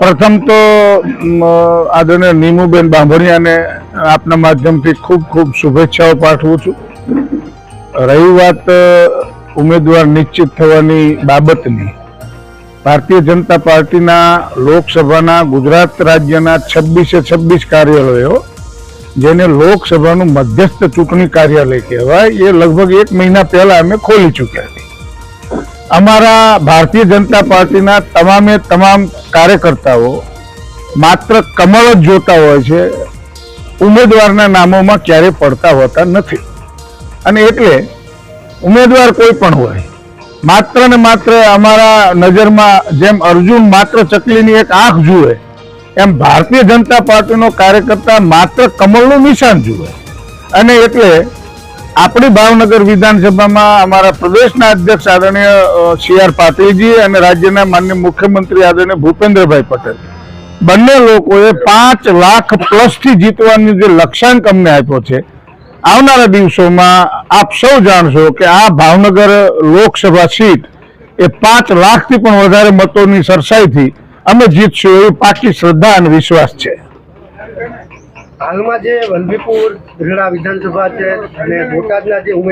પ્રથમ તો આદરણીય નીમુબેન બાંભણિયાને આપના માધ્યમથી ખૂબ ખૂબ શુભેચ્છાઓ પાઠવું છું. રહી વાત ઉમેદવાર નિશ્ચિત થવાની બાબતની. ભારતીય જનતા પાર્ટીના લોકસભાના ગુજરાત રાજ્યના છવ્વીસે છવ્વીસ કાર્યાલયો, જેને લોકસભાનું મધ્યસ્થ ચૂંટણી કાર્યાલય કહેવાય, એ લગભગ એક મહિના પહેલા અમે ખોલી ચૂક્યા. અમારા ભારતીય જનતા પાર્ટીના તમામે તમામ કાર્યકર્તાઓ, માત્ર કમળ જ જોતા હોય છે, ઉમેદવારના નામોમાં ક્યારેય પડતા હોતા નથી. અને એટલે ઉમેદવાર કોઈ પણ હોય, માત્ર ને માત્ર અમારા નજરમાં જેમ અર્જુન માત્ર ચકલીની એક આંખ જુએ, એમ ભારતીય જનતા પાર્ટીનો કાર્યકર્તા માત્ર કમળનું નિશાન જુએ. અને એટલે આપણી ભાવનગર વિધાનસભામાં અમારા પ્રદેશના અધ્યક્ષ આદરણીય સી આર પાટીલજી અને રાજ્યના માન્ય મુખ્યમંત્રી આદરણીય ભૂપેન્દ્રભાઈ પટેલ. બંને લોકોએ પાંચ લાખ પ્લસથી જીતવાની જે લક્ષ્યાંક અમને આપ્યો છે, આવનારા દિવસોમાં આપ સૌ જાણશો કે આ ભાવનગર લોકસભા સીટ એ પાંચ લાખથી પણ વધારે મતોની સરસાઈથી અમે જીતશું એવી પાકી શ્રદ્ધા અને વિશ્વાસ છે. હાલમાં જે વલભીપુર ગઢડા વિધાનસભા છે અને બોટાદના જે ઉમેદવાર